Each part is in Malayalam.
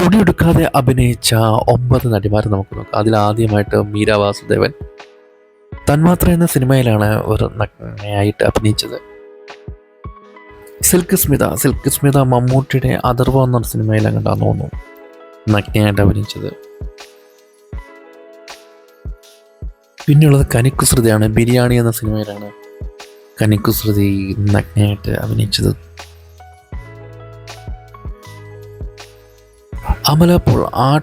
തുണിയെടുക്കാതെ അഭിനയിച്ച ഒമ്പത് നടിമാരെ നമുക്ക് നോക്കാം. അതിൽ ആദ്യമായിട്ട് മീര വാസുദേവൻ. തന്മാത്ര എന്ന സിനിമയിലാണ് ഒരു നഗ്നയായിട്ട് അഭിനയിച്ചത്. സിൽക്ക് സ്മിത സിൽക്ക് സ്മിത മമ്മൂട്ടിയുടെ അതർവ എന്ന സിനിമയിലാണ് കണ്ടാന്ന് തോന്നുന്നു നഗ്നയായിട്ട് അഭിനയിച്ചത്. പിന്നെയുള്ളത് കനിക്കുസൃതിയാണ് ബിരിയാണി എന്ന സിനിമയിലാണ് കനിക്കുസൃതി നഗ്നയായിട്ട് അഭിനയിച്ചത്. അമല പോൾ ആ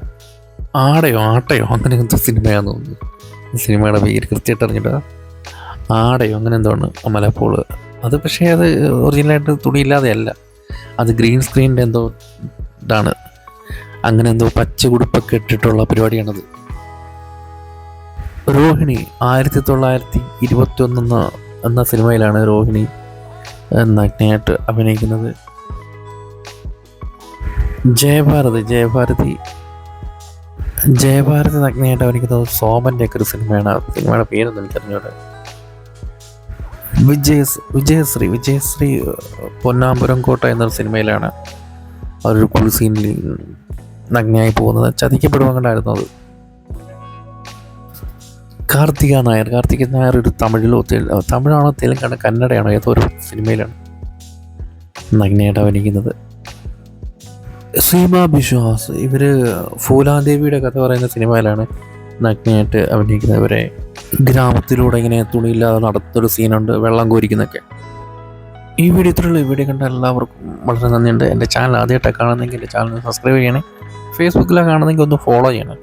ആടയോ ആട്ടയോ? അങ്ങനെ എന്തോ സിനിമയാണെന്ന് തോന്നുന്നു. സിനിമയുടെ പേര് കൃത്യമായിട്ട് അറിഞ്ഞിട്ട്. ആടയോ അങ്ങനെ എന്തോ ആണ് അമല പോൾ. അത് പക്ഷേ അത് ഒറിജിനലായിട്ട് തുണിയില്ലാതെയല്ല അത് ഗ്രീൻ സ്ക്രീനിന്റെ എന്തോ ഇതാണ്. അങ്ങനെ എന്തോ പച്ച ഉടുപ്പൊക്കെ ഇട്ടിട്ടുള്ള പരിപാടിയാണത്. രോഹിണി ആയിരത്തി തൊള്ളായിരത്തി ഇരുപത്തി ഒന്ന് എന്ന സിനിമയിലാണ് രോഹിണി നഗ്നയായിട്ട് അഭിനയിക്കുന്നത്. ജയഭാരതി ജയഭാരതി. ജയഭാരതി നഗ്നയായിട്ട് അഭിനയിക്കുന്നത് സോമന്റെ ഒക്കെ ഒരു സിനിമയാണ്. സിനിമയുടെ പേരൊന്നും എനിക്കറിഞ്ഞൂടെ വിജയ വിജയശ്രീ വിജയശ്രീ പൊന്നാമ്പുരം കോട്ട എന്നൊരു സിനിമയിലാണ് അവരൊരു കുളിസീനിൽ നഗ്നയായി പോകുന്നത്. ചതിക്കപ്പെടുവാൻ കണ്ടായിരുന്നു അത്. കാർത്തിക നായർ കാർത്തിക നായർ ഒരു തമിഴിലോ തമിഴാണോ തെലുങ്കാണോ കന്നഡയാണോ ഏതോ ഒരു സിനിമയിലാണ് നഗ്നയായിട്ട് അഭിനയിക്കുന്നത്. സീമ ബിശ്വാസ് ഇവർ ഫൂലാദേവിയുടെ കഥ പറയുന്ന സിനിമയിലാണ് നഗ്നയായിട്ട് അഭിനയിക്കുന്നവരെ ഗ്രാമത്തിലൂടെ ഇങ്ങനെ തുണിയില്ലാതെ നടത്തൊരു സീനുണ്ട് വെള്ളം കോരിക്കുന്നൊക്കെ. ഈ വീഡിയോ ഈ വീഡിയോ കണ്ട എല്ലാവർക്കും വളരെ നന്ദിയുണ്ട്. എന്റെ ചാനൽ ആദ്യമായിട്ടാണ് കാണുന്നെങ്കിൽ എന്റെ ചാനൽ സബ്സ്ക്രൈബ് ചെയ്യണേ. ഫേസ്ബുക്കിലാണ് കാണുന്നെങ്കിൽ ഒന്ന് ഫോളോ ചെയ്യണം.